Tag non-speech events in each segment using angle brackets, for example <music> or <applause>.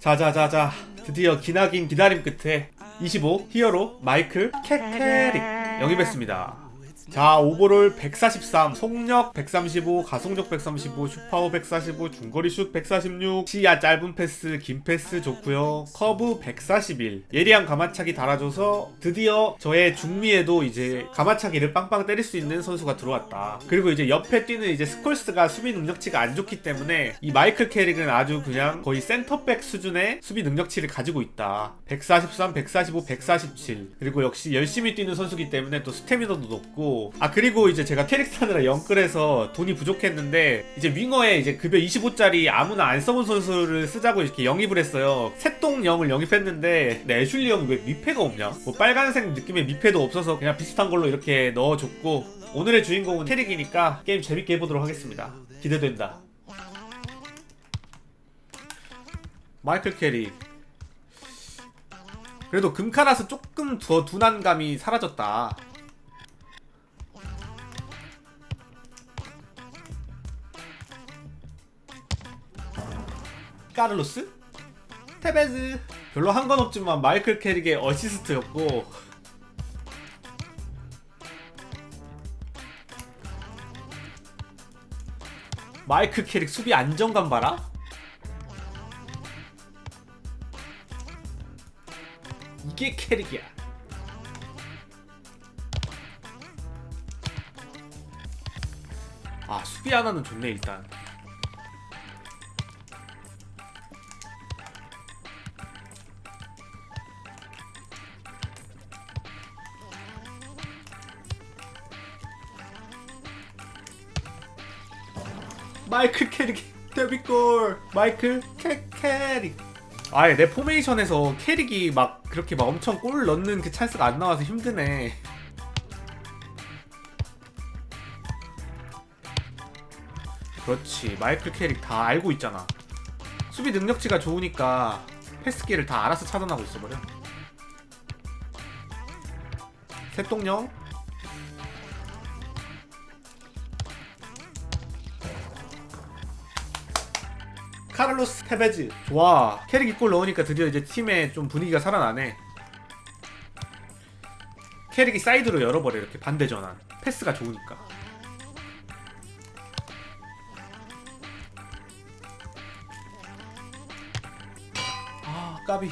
자자자자 드디어 기나긴 기다림 끝에 25 히어로 마이클 캐캐릭 영입했습니다. 자 오버롤 143 속력 135 가속력 135 슈파워 145 중거리 슛 146 시야 짧은 패스 긴 패스 좋고요. 커브 141 예리한 가마차기 달아줘서 드디어 저의 중미에도 이제 가마차기를 빵빵 때릴 수 있는 선수가 들어왔다. 그리고 이제 옆에 뛰는 이제 스콜스가 수비 능력치가 안 좋기 때문에 이 마이클 캐릭은 아주 그냥 거의 센터백 수준의 수비 능력치를 가지고 있다. 143 145 147 그리고 역시 열심히 뛰는 선수기 때문에 또 스태미너도 높고 아 그리고 이제 제가 캐릭 타느라 영끌에서 돈이 부족했는데 이제 윙어에 이제 급여 25짜리 아무나 안 써본 선수를 쓰자고 이렇게 영입을 했어요. 새똥 영을 영입했는데 근데 애슐리 형이 왜 미패가 없냐? 뭐 빨간색 느낌의 미패도 없어서 그냥 비슷한 걸로 이렇게 넣어줬고 오늘의 주인공은 캐릭이니까 게임 재밌게 해보도록 하겠습니다. 기대된다. 마이클 캐릭 그래도 금카라서 조금 더 둔한 감이 사라졌다 카를로스? 테베즈. 별로 한 건 없지만 마이클 캐릭의 어시스트였고. 마이클 캐릭 수비 안정감 봐라. 이게 캐릭이야. 아 수비 하나는 좋네 일단 마이클 캐릭 데뷔골 마이클 캐 캐릭. 아예 내 포메이션에서 캐릭이 막 그렇게 막 엄청 골 넣는 그 찬스가 안 나와서 힘드네. 그렇지. 마이클 캐릭 다 알고 있잖아. 수비 능력치가 좋으니까 패스기를 다 알아서 차단하고 있어버려. 새똥령 카를로스 테베즈. 좋아 캐릭 이골 넣으니까 드디어 이제 팀에 좀 분위기가 살아나네. 캐릭이 사이드로 열어버려 이렇게 반대 전환. 패스가 좋으니까. 아 까비.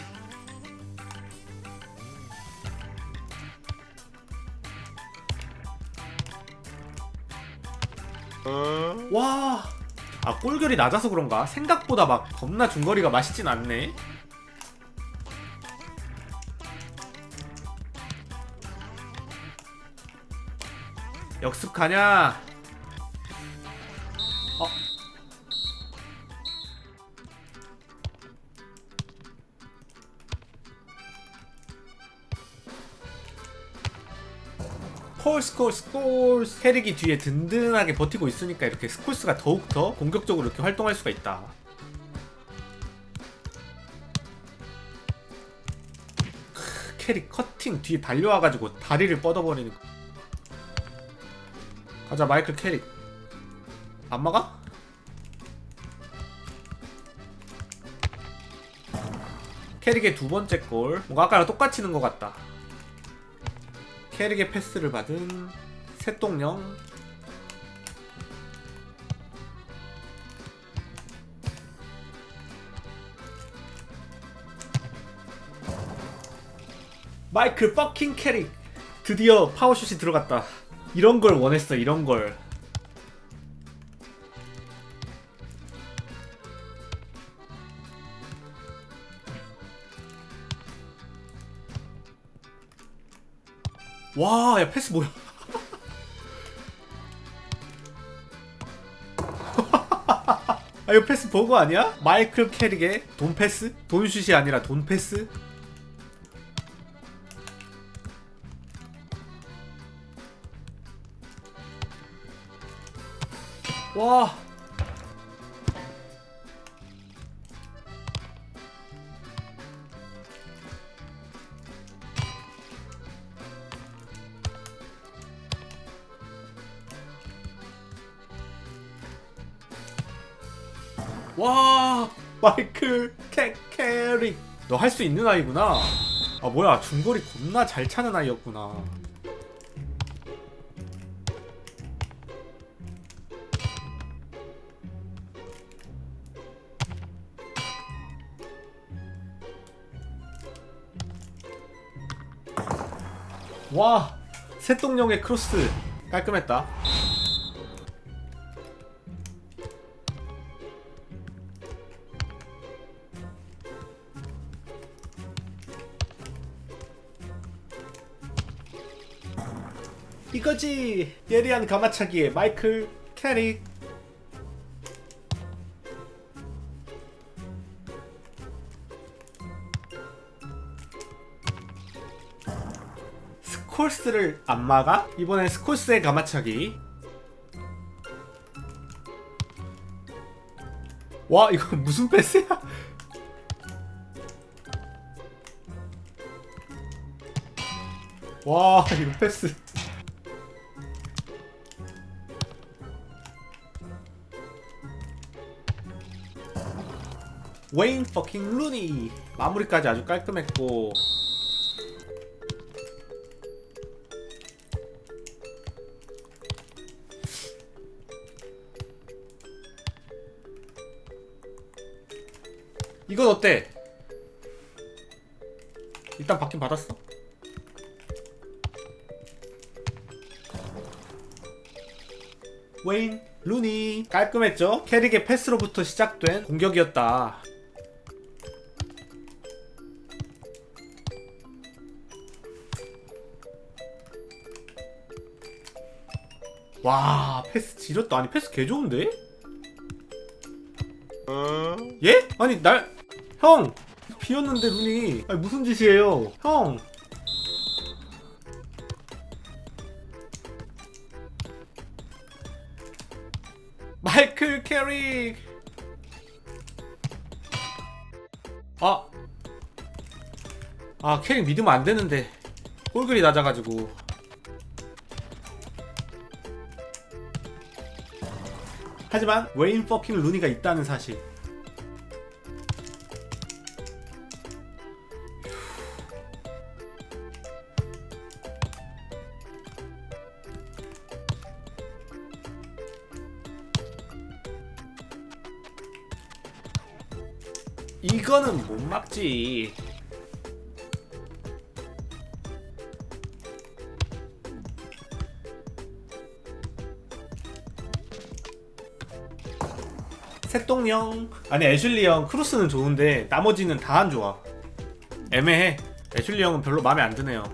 와. 아, 골결이 낮아서 그런가? 생각보다 막 겁나 중거리가 맛있진 않네. 역습 가냐? 콜 스콜 스콜. 캐릭이 뒤에 든든하게 버티고 있으니까 이렇게 스콜스가 더욱더 공격적으로 이렇게 활동할 수가 있다. 크, 캐릭 커팅 뒤에 달려와가지고 다리를 뻗어버리는 거 가자 마이클 캐릭. 안 막아? 캐릭의 두 번째 골. 뭔가 아까랑 똑같이 는것 같다 캐릭의 패스를 받은 새똥령. 마이클 퍼킹 캐릭. 드디어 파워슛이 들어갔다. 이런 걸 원했어 이런 걸 와, 야 패스 뭐야? <laughs> 아, 이거 패스 버거 아니야? 마이클 캐릭의 돈 패스? 돈슛이 아니라 돈 패스? 와. 와 마이클 캐 캐리. 너 할 수 있는 아이구나. 아 뭐야 중거리 겁나 잘 차는 아이였구나. 와 새똥령의 크로스 깔끔했다 이거지 예리한 가마차기의 마이클 캐릭 스콜스를 안 막아? 이번엔 스콜스의 가마차기 와 이거 <laughs> 무슨 패스야? 와 이거 패스 웨인 퍼킹 루니 마무리까지 아주 깔끔했고 이건 어때? 일단 받긴 받았어. 웨인 루니 깔끔했죠? 캐릭의 패스로부터 시작된 공격이었다. 와 패스 지렸다 아니 패스 개 좋은데? 예? 아니 날 형! 비었는데 눈이 아니 무슨 짓이에요 형 마이클 캐릭 아! 아 캐릭 믿으면 안 되는데 꼴글이 낮아가지고 하지만 웨인 퍼킹 루니가 있다는 사실 이거는 못 막지. 똥령 아니 애슐리 형 크로스는 좋은데 나머지는 다 안 좋아. 애매해. 애슐리 형은 별로 마음에 안 드네요